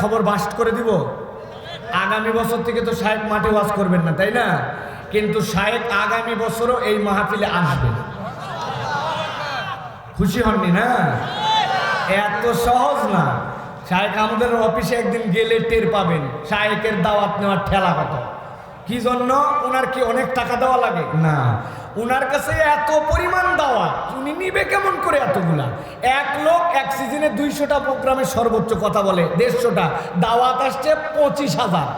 খবর বাস্ট করে দিব। আগামী বছর থেকে তো শায়েক মাঠে ওয়াজ করবেন না, তাই না? কিন্তু শায়েক আগামী বছরও এই মাহফিলে আসবে। খুশি হননি না? এত সহজ না। শায়েক আমাদের অফিসে একদিন গেলে টের পাবেন শায়েকের দাওয়াত নেওয়ার ঠেলা কত। কি জন্য? ওনার কি অনেক টাকা দেওয়া লাগে? না। ওনার কাছে এত পরিমাণ দেওয়া উনি নিবে কেমন করে এতগুলা? এক লোক এক সিজনে দুইশোটা প্রোগ্রামে সর্বোচ্চ কথা বলে, দেড়শোটা। দাওয়াত আসছে পঁচিশ হাজার।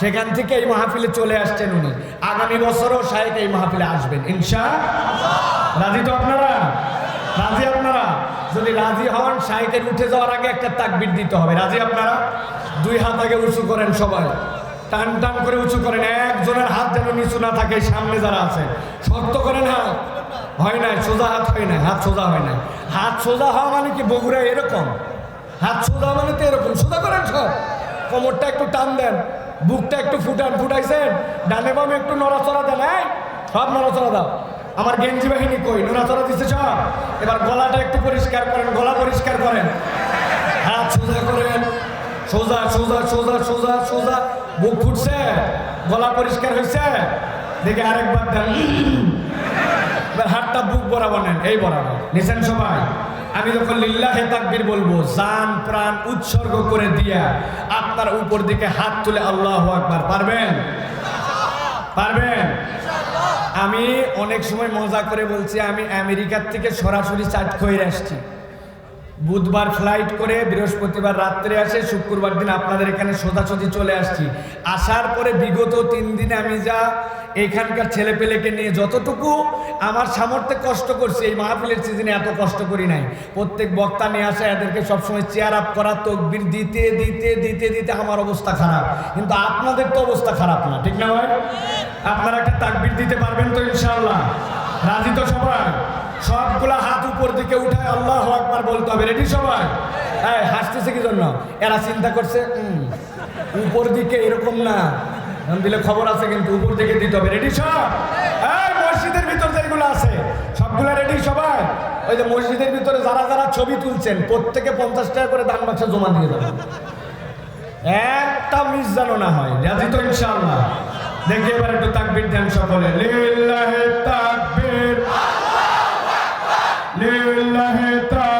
সেখান থেকে এই মাহফিলে চলে আসছেন উনি। আগামী বছরও শাহেক এই মাহফিলে আসবেন। ইনশা রাজি তো আপনারা? রাজি আপনারা? যদি রাজি হন শাহেকের উঠে যাওয়ার আগে একটা তাকবির দিতে হবে। রাজি আপনারা? দুই হাত আগে উঁচু করেন সবাই। টান টান করে উঁচু করেন, একজনের হাত যেন নিচু না থাকে, সামনে যারা আছে শক্ত করেন হাত হয় না সোজা হাত হয় না হাত সোজা হয় না হাত সোজা হওয়া মানে কি বগুড়া এরকম? হাত সোজা মানে তো এরকম, সোজা করেন সব। কোমরটা একটু টান দেন, বুকটা একটু ফুটান, ফুটাইছেন, ডানে বামে একটু নড়াচড়া দেন, এই, সব নড়াচড়া দাও। আমার গেঞ্জি বাহিনী কই? নড়াচড়া দিচ্ছে সব? এবার গলাটা একটু পরিষ্কার করেন, গলা পরিষ্কার করেন। হাত সোজা করেন। সোজা সোজা সোজা সোজা সোজা। বুক ফুটছে, গলা পরিষ্কার হয়েছে দেখে আরেকবার দেন হাতটা বুক বরাবর নেন, এই বরাবর। নিছেন সবাই? আমি যখন লিল্লাহে তাকবীর বলব, জান, প্রাণ উৎসর্গ করে দিয়া আপনার উপর দিকে হাত তুলে আল্লাহ আকবার, পারবেন? পারবেন? আমি অনেক সময় মজা করে বলছি, আমি আমেরিকার থেকে সরাসরি চাট খয়ে আসছি। বুধবার ফ্লাইট করে বৃহস্পতিবার রাত্রে আসে, শুক্রবার দিন আপনাদের এখানে সোজাসুজি চলে আসছি। আসার পরে বিগত তিন দিনে আমি যা এখানকার ছেলে পেলেকে নিয়ে যতটুকু আমার সামর্থ্যে কষ্ট করছি, এই মাহফিলের সিজনে এত কষ্ট করি নাই। প্রত্যেক বক্তা নিয়ে আসে, এদেরকে সবসময় চেয়ার আপ করা, তকবির দিতে দিতে দিতে দিতে আমার অবস্থা খারাপ। কিন্তু আপনাদের তো অবস্থা খারাপ না, ঠিক না ভাই? আপনারা একটা তাকবির দিতে পারবেন তো ইনশাআল্লাহ। রাজি তো সবাই? সবগুলা হাত উপর দিকে উঠায় আল্লাহ একবার বলতে হবে। রেডি সবাই? হ্যাঁ হাসতেছে কি জন্য এরা চিন্তা করছে উপর দিকে এরকম না। দিলে খবর আছে কিন্তু উপর দিকে দিতে হবে। রেডি সব? এই মসজিদের ভিতর যেগুলো আছে, সবগুলা রেডি সবাই? ওই যে মসজিদের ভিতরে যারা যারা ছবি তুলছেন, প্রত্যেকে পঞ্চাশ টাকা করে দান বাক্সে জমা দিয়ে দেবেন একটা মিস যেন না হয়, রাজি তো ইনশাআল্লাহ। দেখি এবার একটু তাকবির দেন সকলে। লিল্লাহে তাকবীর। লিল্লাহে তাকবীর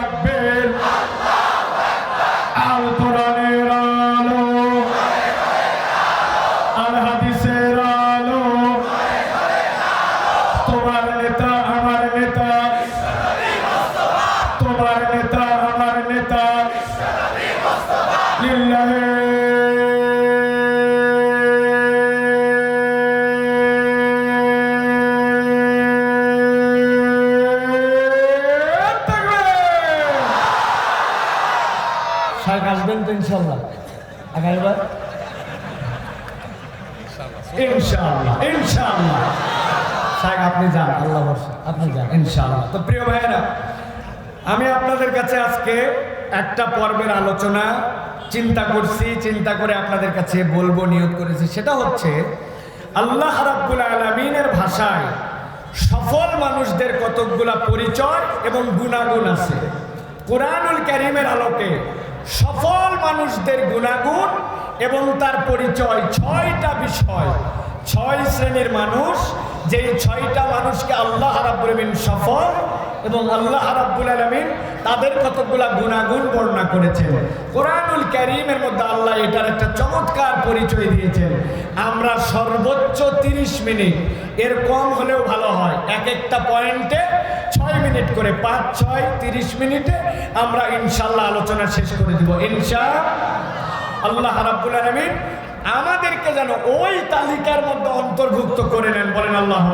তো ইনশাল্লাহ আগামীবার আপনি যান, আল্লাহ ভরসা, আপনি যান। তো প্রিয় ভাইয়েরা, আমি আপনাদের কাছে আজকে একটা পর্বের আলোচনা চিন্তা করছি, চিন্তা করে আপনাদের কাছে বলব, নিয়োগ করেছি। সেটা হচ্ছে, আল্লাহ রাব্বুল আলমিনের ভাষায় সফল মানুষদের কতকগুলা পরিচয় এবং গুণাগুণ আছে। কোরআনুল করিমের আলোকে সফল মানুষদের গুণাগুণ এবং তার পরিচয় ছয়টা বিষয়। ছয় শ্রেণির মানুষ যেই ছয়টা মানুষকে আল্লাহ রাব্বুল আলামিন সফল এবং আল্লাহ রাব্বুল আলামিন তাদের কতগুলা গুণাগুণ বর্ণনা করেছেন। কোরআনুল কারীমের মধ্যে আল্লাহ এটার একটা চমৎকার পরিচয় দিয়েছেন। আমরা সর্বোচ্চ তিরিশ মিনিট, এর কম হলেও ভালো হয়। এক একটা পয়েন্টে ছয় মিনিট করে, পাঁচ, ছয়, তিরিশ মিনিটে আমরা ইনশাল্লাহ আলোচনা শেষ করে দিব। ইনশা আল্লাহ রাব্বুল আলামিন আমাদেরকে যেন ওই তালিকার মধ্যে অন্তর্ভুক্ত করে নেন। বলেন আল্লাহ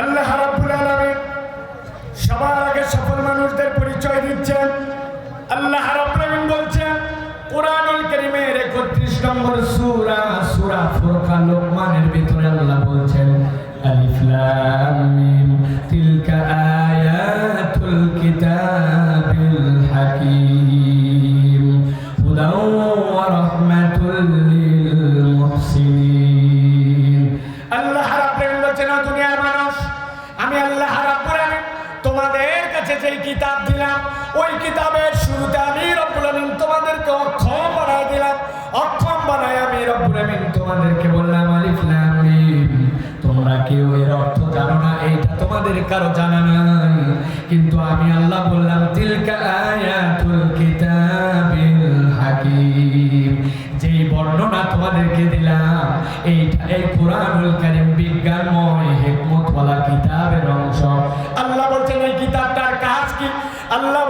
আল্লাহ সবার আগে সফল মানুষদের পরিচয় দিচ্ছেন। আল্লাহ বলছেন, কোরআনুল কারীমের 31 নম্বর ভিতরে আল্লাহ বলছেন তিলকা আয়াতুল কিতাবিল ওই কিতাবের শুরুতে আমি রব্বুল আলামিন তোমাদেরকে রব্বুল আমিন তোমাদেরকে বললাম, আলিফ লাম মিম। তোমরা কেউ এর অর্থ জানো না, এইটা তোমাদের কারও জানা নাই। কিন্তু আমি আল্লাহ বললাম, তিলকা আয়াতুল কিতাবিল হাকিম। যেই বর্ণনা তোমাদেরকে দিলাম, এইটা এই কোরআনুল কারীম বিজ্ঞানময় হিকমতওয়ালা কিতাবের অংশ। আল্লাহ বলছেন, এই কিতাবটার কাজ কি? আল্লাহ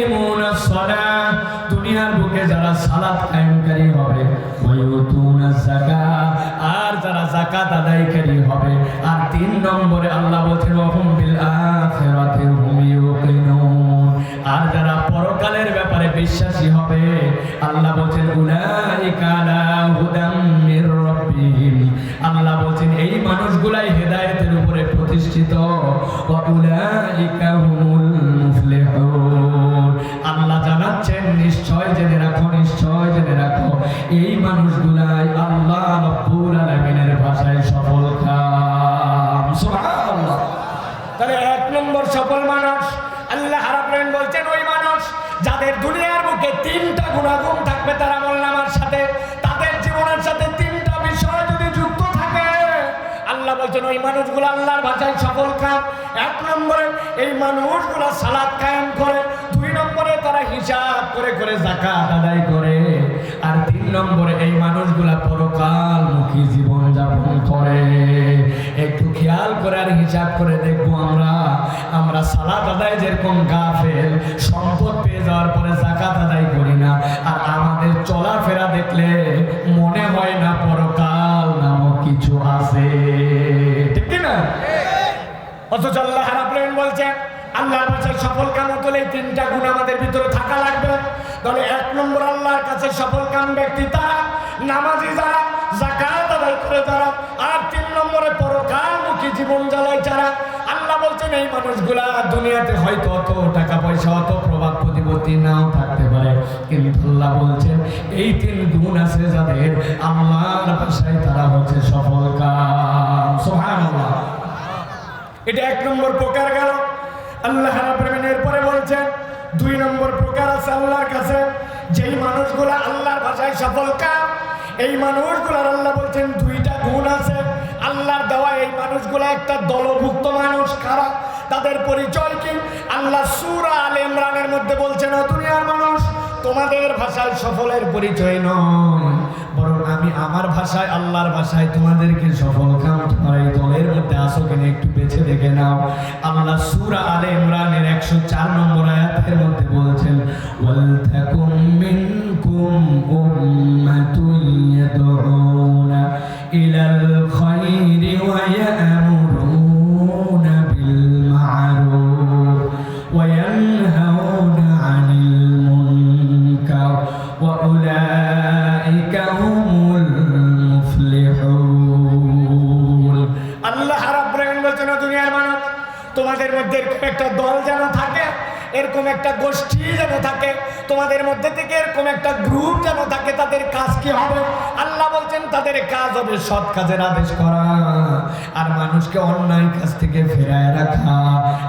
ইউকিমুনাস সালাহ, দুনিয়ার বুকে যারা সালাত কায়েমকারী হবে ওয়ায়ুতুনাজ যাকাত, আর যারা যাকাত আদায়কারী হবে, আর তিন নম্বরে আল্লাহ বলছেন, ওয়াহুম বিল আখিরাতি হুম ইউকিনুন আর যারা পরকালের ব্যাপারে বিশ্বাসী হবে, আল্লাহ বলছেন, উলাইকা আলা মির রাব্বিহিম আল্লাহ বলছেন, এই মানুষগুলাই হেদায়েতের উপরে প্রতিষ্ঠিত ওয়া উলাইকা হুমুল এই মানুষগুলাই আল্লাহ রব্বুল আলামিনের ভাষায় সফল কাম সুবহানাল্লাহ। তাহলে এক নম্বর সফল মানুষ, আল্লাহ রাব্বুল বলছেন ওই মানুষ যাদের দুনিয়ার বুকে তিনটা গুণাগুণ থাকবে তারা বললেন আমার সাথে, তাদের জীবনের সাথে তিনটা বিষয় যদি যুক্ত থাকে, আল্লাহ বলছেন ওই মানুষগুলো আল্লাহর ভাষায় সফল কাম এক নম্বরে এই মানুষগুলো সালাদ কায়েম করে, দুই নম্বরে তারা হিসাব করে করে জাকাত আদায় করে। আর নম্বরে এই মানুষগুলা পরকালমুখী জীবন যাপন করে। একটু খেয়াল করে আর হিসাব করে দেখব আমরা। আমরা সালাত আদায় যেরকম গাফেল, সম্পদ পেয়ে যাওয়ার পরে জাকাত আদায় করি না। আর আমাদের চলাফেরা দেখলে মনে হয় না পরকাল নামক কিছু আছে। ঠিক না অথচ আল্লাহ রাব্বুল বলছেন আল্লাহর কাছে সফল কাম এই তিনটা গুণ আমাদের ভিতরে থাকা লাগবে। তাহলে এক নম্বর আল্লাহর কাছে সফল কাম ব্যক্তি তারা, নামাজি যারা জাকাত আদায় করে যারা, আর তিন নম্বরে পরকালমুখী জীবন জ্বালায় যারা। আল্লাহ বলছেন, এই মানুষগুলা দুনিয়াতে হয়তো অত টাকা পয়সা, অত প্রভাব প্রতিপত্তি নাও থাকতে পারে। কিন্তু আল্লাহ বলছেন, এই তিন গুণ আছে যাদের আল্লাহর ভাষায় তারা হচ্ছে সফল কাম। সুবহানাল্লাহ। এটা এক নম্বর প্রকার গেল। আল্লাহ রাব্বুল এরপরে বলছেন, দুই নম্বর প্রকার আছে আল্লাহর কাছে, যেই মানুষগুলো আল্লাহর ভাষায় সফল কাম, এই মানুষগুলোর আল্লাহ বলছেন দুইটা গুণ আছে। আল্লাহর দেওয়া এই মানুষগুলো একটা দলভুক্ত মানুষ কারা তাদের পরিচয় কি? আল্লাহ সূরা আল ইমরানের মধ্যে বলছেন দুনিয়ার মানুষ, তোমাদের ভাষায় সফলের পরিচয় নয়। আমি আমার ভাষায়, আল্লাহর ভাষায় তোমাদেরকে সফল কাম তোমার এই দলের মধ্যে আসো কেন একটু বেছে দেখে নাও। আল্লাহ সুরা আলে ইমরানের একশো চার নম্বর আয়াতের মধ্যে বলছেন, ওয়াল এরকম একটা গোষ্ঠী যেন থাকে, তোমাদের মধ্যে থেকে এরকম একটা গ্রুপ যেন থাকে, তাদের কাজ কি হবে? আল্লাহ বলছেন, তাদের কাজ হবে সৎ কাজের আদেশ করা। আর মানুষকে অন্যায় কাজ থেকে ফেরায় রাখা।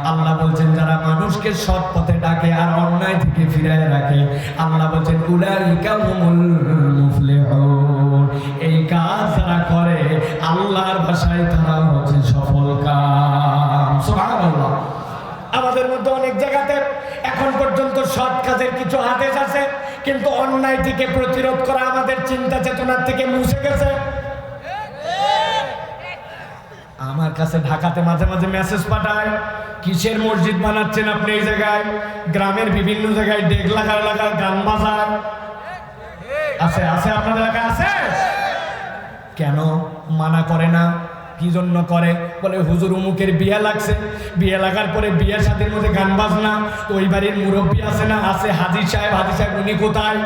আল্লাহ বলছেন, যারা মানুষকে সৎ পথে ডাকে আর অন্যায় থেকে ফিরায় রাখে, আল্লাহ বলছেন, উলাইকা হুমুল এই কাজ যারা করে, আল্লাহর ভাষায় তারা হচ্ছে সফল সুবহানাল্লাহ। আমাদের মধ্যে অনেক জায়গাতে এখন পর্যন্ত সৎ কাজের কিছু আদেশ আছে, কিন্তু অন্যায় থেকে প্রতিরোধ করা আমাদের চিন্তা চেতনার থেকে মুছে গেছে। আমার কাছে ঢাকাতে মাঝে মাঝে মেসেজ পাঠায়, কিসের মসজিদ বানাচ্ছেন আপনি এই জায়গায়? গ্রামের বিভিন্ন জায়গায় ডেক লাগা লাগা গান বাজায়। আছে আছে আপনাদের এলাকায় আছে? কেন মানা করে না? কি জন্য করে? বলে, হুজুর উমুকের বিয়ে লাগছে। বিয়ে লাগার পরে বিয়ে সাথের মধ্যে গান বাজনা। ওই বাড়ির মুরব্বী আছে না? আছে হাজির সাহেব। হাজির সাহেব, উনি কোথায়?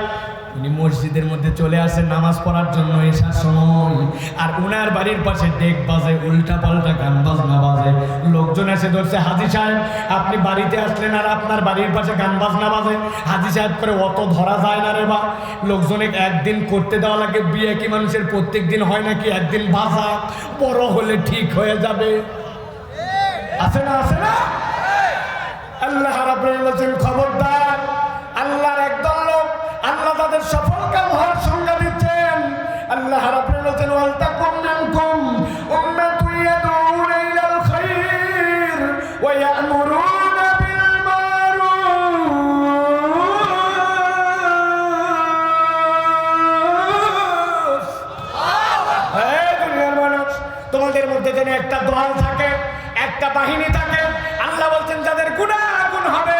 উনি মসজিদের মধ্যে চলে আসেন নামাজ পড়ার জন্য এসার সময়। আর উনার বাড়ির পাশে ডেক বাজে, উল্টা পাল্টা গান বাজনা বাজে। লোকজন এসে ধরছে, হাজি সাহেব, আপনি বাড়িতে আসলেন আর আপনার বাড়ির পাশে গান বাজনা বাজে। হাজি সাহেব করে, অত ধরা যায় না রে বা। লোকজনে একদিন করতে দেওয়া লাগে, বিয়ে কি মানুষের প্রত্যেক দিন হয় নাকি একদিন বাজা। বড় হলে ঠিক হয়ে যাবে। আছে না আছে না? আল্লাহ রাব্বুল বলছেন, খবরদার। তোমাদের মধ্যে যেন একটা দল থাকে একটা বাহিনী থাকে। আল্লাহ বলছেন যাদের গুণাগুণ হবে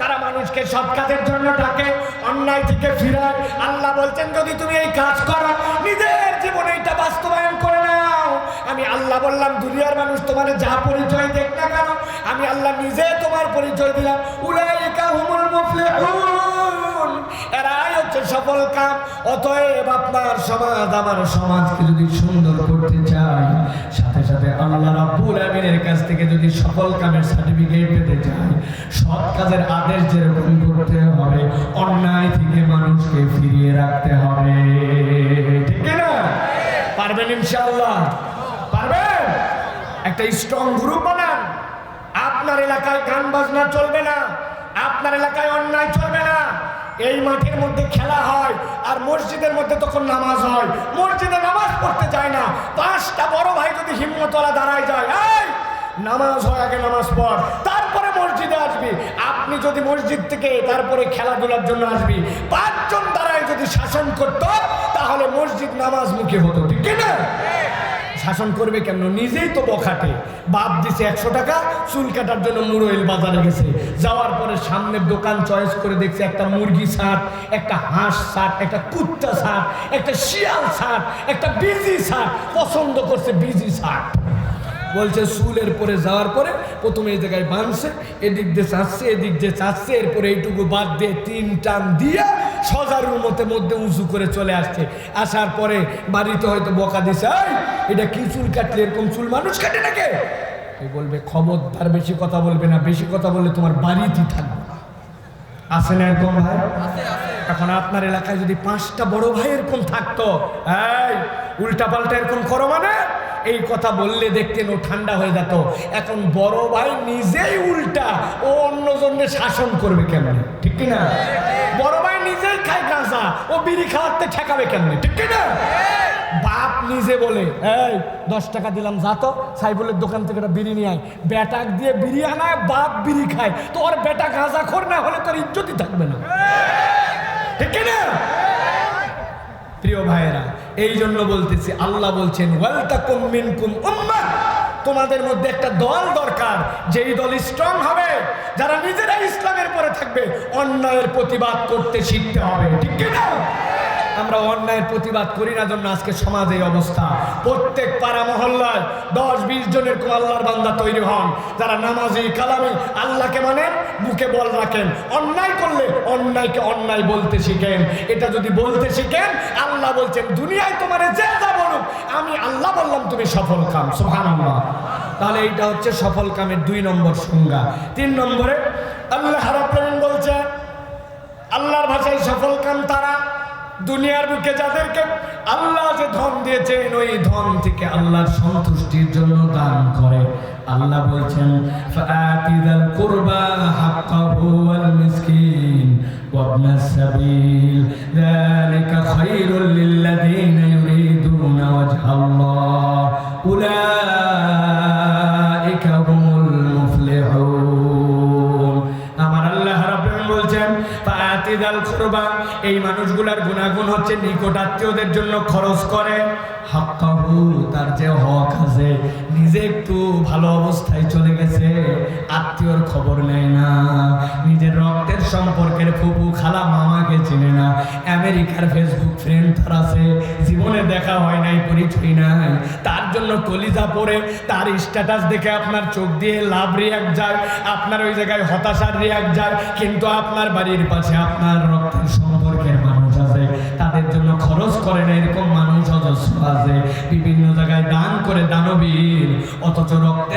তারা মানুষকে সব কাজের জন্য ডাকে, অন্যায় থেকে ফিরায়। আল্লাহ বলছেন, যদি তুমি এই কাজ করো, নিজের জীবনে এটা বাস্তবায়ন করে নাও। আমি আল্লাহ বললাম, দুনিয়ার মানুষ তোমার যা পরিচয় দেখ না কেন? আমি আল্লাহ নিজে তোমার পরিচয় দিলাম। উলাইকা হুমুল মুফলিহুন। এরাই হচ্ছে সফল কাম। অতএব আপনার সমাজ আমার সমাজকে যদি সুন্দর করতে চাই সাথে সাথে আল্লাহ রাব্বুল আমিনের কাছ থেকে যদি সফল কামের সার্টিফিকেট পেতে চাই সৎ কাজের আদেশ যেরকম করতে হবে, অন্যায় থেকে মানুষকে ফিরিয়ে রাখতে হবে। ঠিক না পারবেন ইনশাআল্লাহ? পারবেন? একটা স্ট্রং গ্রুপ বানান। আপনার এলাকায় গান বাজনা চলবে না, আপনার এলাকায় অন্যায় চলবে না। এই মাঠের মধ্যে খেলা হয় আর মসজিদের মধ্যে তখন নামাজ হয়। মসজিদে নামাজ পড়তে যায় না। পাঁচটা বড় ভাই যদি হিম্মতলা দাঁড়ায় যায়, এই, নামাজ হয়, আগে নামাজ পড়, তারপরে মসজিদে আসবি। আপনি যদি মসজিদ থেকে তারপরে খেলাধুলার জন্য আসবি। পাঁচজন দাঁড়ায় যদি শাসন করতো, তাহলে মসজিদ নামাজ মুখী হতো, ঠিক না? শাসন করবে কেন নিজেই তো বখাটে। বাপ দিছে একশো টাকা, চুল কাটার জন্য মুরইল বাজারে গেছে। যাওয়ার পরে সামনের দোকান চয়েস করে দেখছে একটা মুরগি শার্ট একটা হাঁস শার্ট একটা কুত্তা শার্ট একটা শিয়াল শার্ট একটা বিজি শার্ট পছন্দ করছে বিজি শার্ট বলছে চুলের পরে যাওয়ার পরে প্রথমে এই জায়গায় বাঁধছে এদিক দিয়ে চাচ্ছে এদিক দিয়ে চাচ্ছে এরপরে এইটুকু বাদ দিয়ে তিন টান দিয়ে সজারুর মতে মধ্যে উঁচু করে চলে আসছে। আসার পরে বাড়িতে হয়তো বকা দিছে "এই, এটা কি চুল কাটলে? এরকম চুল মানুষ কাটে নাকি? বলবে খবরদার বেশি কথা বলবে না বেশি কথা বললে তোমার বাড়িতেই থাকবে না। আছে না এরকম ভাই? এখন আপনার এলাকায় যদি পাঁচটা বড় ভাই এরকম থাকতো এই উল্টা পাল্টা এরকম করো মানে? এই কথা বললে দেখতেন ও ঠান্ডা হয়ে যেত। এখন বড় ভাই নিজেই উল্টা, ও অন্যজনের শাসন করবে কেমন? ঠিক কি না বড় ভাই নিজেই খায় গাঁজা, ও বিড়ি খাওয়াতে ঠেকাবে কেমন? ঠিক কি না বাপ নিজে বলে, এই, দশ টাকা দিলাম, যা তো সাইবুলের দোকান থেকে একটা বিড়ি নিয়ে আয়। বেটাক দিয়ে বিড়ি আনায়, বাপ বিড়ি খায়। তোর বেটা গাঁজা খোর না হলে তোর ইজ্জতই থাকবে না। ঠিক না প্রিয় ভাইয়েরা এই জন্য বলতেছি, আল্লাহ বলছেন, ওয়ালতাকুম মিনকুম উম্মাহ। তোমাদের মধ্যে একটা দল দরকার, যেই দল স্ট্রং হবে, যারা নিজেরা ইসলামের পরে থাকবে, অন্যায়ের প্রতিবাদ করতে শিখতে হবে। ঠিক কি না আমরা অন্যায়ের প্রতিবাদ করি না জন্য আজকে সমাজে অবস্থা। প্রত্যেক পাড়া মহল্লায় দশ, বিশ জনের কোন আল্লাহর বান্দা তৈরি হন। যারা নামাজি, কালামি, আল্লাহকে মানেন মুখে বল রাখেন। অন্যায় করলে অন্যায়কে অন্যায় বলতে শিখেন। এটা যদি বলতে শিখেন, আল্লাহ বলছেন, দুনিয়ায় তোমার যে যা বলুক, আমি আল্লাহ বললাম তুমি সফল কাম। সোহান তাহলে এইটা হচ্ছে সফল কামের দুই নম্বর সংজ্ঞা। তিন নম্বরে, আল্লাহ রাব্বুল বলছেন আল্লাহর ভাষায় সফল কাম তারা দুনিয়ার বুকে যাদেরকে আল্লাহ যে ধন দিয়েছেন, ওই ধন থেকে আল্লাহর সন্তুষ্টির জন্য দান করে। আল্লাহ বলছেন, ফাআতি যাল কুরবা হাক্কাহু ওয়াল মিসকিন ওয়াবনা সাবিল। যালিকা খায়রুল লিল্লাযিনা ইউরিদুনা ওয়াজহাল্লাহ। উলাইকা কুরবা এই মানুষগুলার গুণাগুণ হচ্ছে নিকটাত্মীয়দের জন্য খরচ করে। হাক্কাহু তার যে হক আছে। নিজে একটু ভালো অবস্থায় চলে গেছে, আত্মীয়র খবর নেয় না। নিজের রক্তের সম্পর্কের ফুপু খালা মামাকে চেনে না। আমেরিকার ফেসবুক ফ্রেন্ড তার আছে, জীবনে দেখা হয় নাই, পরিচয় নাই। তার জন্য কলিজা পড়ে তার স্ট্যাটাস দেখে আপনার চোখ দিয়ে লাভ রিয়াক্ট যায়, আপনার ওই জায়গায় হতাশার রিয়াক্ট যায়, কিন্তু আপনার বাড়ির পাশে আপনার রক্তের সম্পর্কের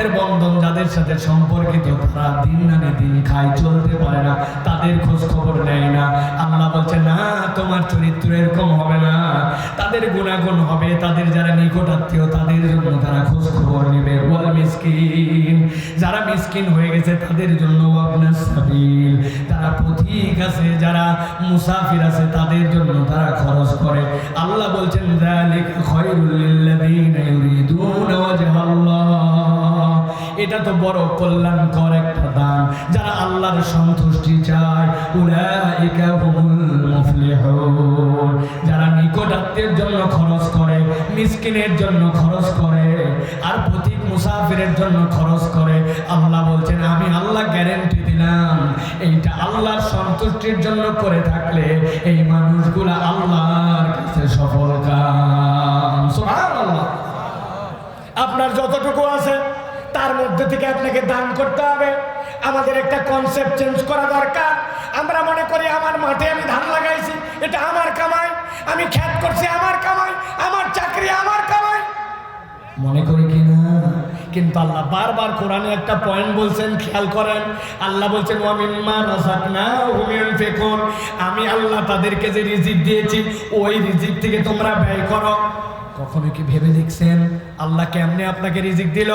রক্তের বন্ধন যাদের সাথে সম্পর্কিত, তারা দিন আনে দিন খায়, চলতে পারে না, তাদের খোঁজ খবর নেয় না। আল্লাহ বলছে, না, তোমার চরিত্র এরকম হবে না। তাদের গুণাগুণ হবে, তাদের যারা নিকটাত্মীয় তাদের জন্য তারা খোঁজ খবর নেবে। ওয়াল মিসকিন, যারা মিসকিন হয়ে গেছে, তাদের জন্য আপনার সাবিল। তারা পথিক আছে, যারা মুসাফির আছে, তাদের জন্য তারা খরচ করে। আল্লাহ বলছেন, যালিকা খায়রুল লিল্লাযীনা ইউরিদুনা ওয়াজহাল্লাহ। এটা তো বড় কল্যাণকর একটা দান। যারা আল্লাহর সন্তুষ্টি চায় যারা জন্য খরচ করে, মিসকিনের জন্য খরচ করে, আর মুসাফিরের জন্য খরচ করে, আল্লাহ বলছেন, আমি আল্লাহ গ্যারেন্টি দিলাম। এইটা আল্লাহর সন্তুষ্টির জন্য করে থাকলে এই মানুষগুলা আল্লাহর কাছে সফল কাম। আপনার যতটুকু আছে তার মধ্যে থেকে আপনাকে দান করতে হবে। আমাদের একটা কনসেপ্ট চেঞ্জ করা দরকার। আমরা মনে করি আমার মাঠে আমি ধান লাগাইছি, এটা আমার কামাই, আমি খ্যাত করছি আমার কামাই, আমার চাকরি আমার কামাই। মনে করি কি না? কিন্তু আল্লাহ বারবার কোরআনে একটা পয়েন্ট বলছেন, খেয়াল করেন, আল্লাহ বলছেন আমি আল্লাহ তাদেরকে যে রিজিক দিয়েছি, ওই রিজিক থেকে তোমরা ব্যয় করো। কখনো কি ভেবে দেখছেন? আল্লাহ কেমনে আপনাকে রিজিক দিল?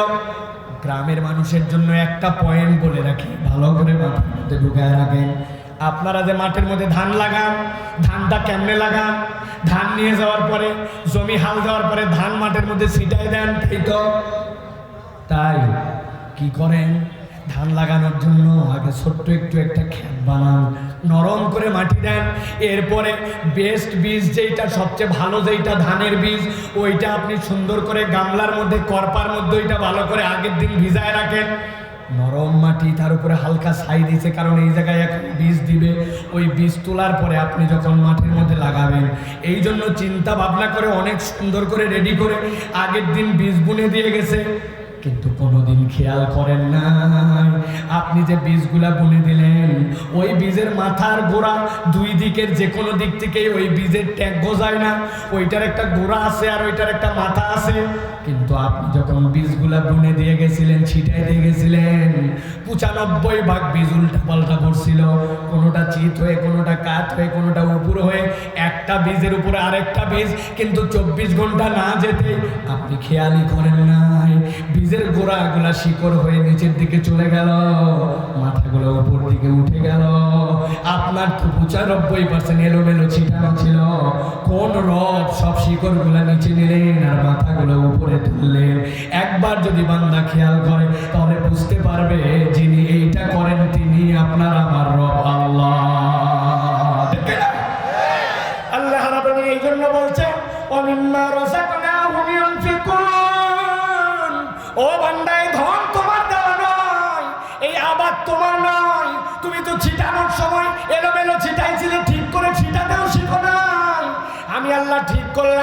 গ্রামের মানুষের জন্য একটা পয়েন্ট বলে রাখি। ভালো করে মধ্যে ঢুকায় রাখেন। আপনারা যে মাঠের মধ্যে ধান লাগান, ধানটা কেমনে লাগান? ধান নিয়ে যাওয়ার পরে, জমি হাল দেওয়ার পরে ধান মাঠের মধ্যে ছিটাই দেন, তাই তো? তাই? কি করেন? ধান লাগানোর জন্য আগে ছোট্ট একটু একটা ক্ষেত বানান। নরম করে মাটি দেন। এরপরে বেস্ট বীজ যেইটা, সবচেয়ে ভালো যেইটা ধানের বীজ, ওইটা আপনি সুন্দর করে গামলার মধ্যে, করপার মধ্যে ওইটা ভালো করে আগের দিন ভিজায় রাখেন। নরম মাটি তার উপরে হালকা ছাই দিয়েছে কারণ এই জায়গায় এখন বীজ দিবে। ওই বীজ তোলার পরে আপনি যখন মাটির মধ্যে লাগাবেন এই জন্য চিন্তা ভাবনা করে অনেক সুন্দর করে রেডি করে আগের দিন বীজ বুনে দিয়ে গেছে। কিন্তু কোনোদিন খেয়াল করেন না আপনি যে বীজগুলা বুনে দিলেন, ওই বীজের মাথার গোড়া দুই দিকের যে কোনো দিক থেকেই ওই বীজের ট্যাগ গোজায় না। ওইটার একটা গোড়া আছে আর ওইটার একটা মাথা আছে। কিন্তু আপনি যখন বীজগুলা বুনে দিয়ে গেছিলেন ছিটাই দিয়ে গেছিলেন, পঁচানব্বই ভাগ বীজ উল্টা পাল্টা পড়ছিল। কোনোটা চিত হয়ে, কোনোটা কাত হয়ে, কোনোটা উপর হয়ে একটা বীজের উপরে আরেকটা বীজ, কিন্তু চব্বিশ ঘণ্টা না যেতে আপনি খেয়ালই করেন নাই। বীজের গোড়াগুলা শিকড় হয়ে নিচের দিকে চলে গেল, মাথাগুলো উপর দিকে উঠে গেল। আপনার তো পঁচানব্বই পার্সেন্ট এলোমেলো ছিটানো ছিল। কোন রব সব শিকড়গুলা নিচে নিলেন আর মাথাগুলো উপরে তুললেন। একবার যদি বান্দা খেয়াল করে, তাহলে বুঝতে পারবে যিনি এইটা করেন তিনি আপনার আমার রব, আল্লাহ।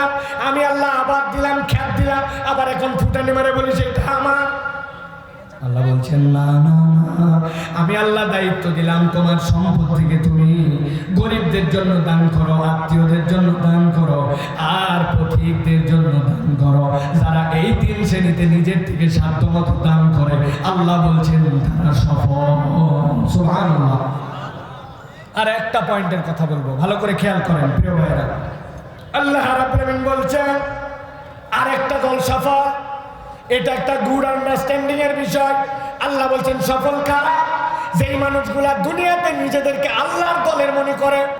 করলাম আমি আল্লাহ আবাদ দিলাম, খ্যাত দিলাম, আবার এখন ফুটানি মারে বলি সেটা আমার। আল্লাহ বলছেন, না না আমি আল্লাহ দায়িত্ব দিলাম, তোমার সম্পদ থেকে তুমি গরিবদের জন্য দান করো, আত্মীয়দের জন্য দান করো, আর পথিকদের জন্য দান করো। যারা এই তিন শ্রেণীতে নিজের থেকে সাধ্যমতো দান করে, আল্লাহ বলছেন, তারা সফল। আর একটা পয়েন্টের কথা বলব, ভালো করে খেয়াল করেন, প্রিয় ভাইরা আল্লাহ বলছেন বলছেন, আরেকটা দল সফল এটা একটা গুড আন্ডারস্ট্যান্ডিং এর বিষয়। আল্লাহ বলছেন, সফল কারা? যেই মানুষগুলা দুনিয়াতে নিজেদেরকে আল্লাহর দলের মনে করে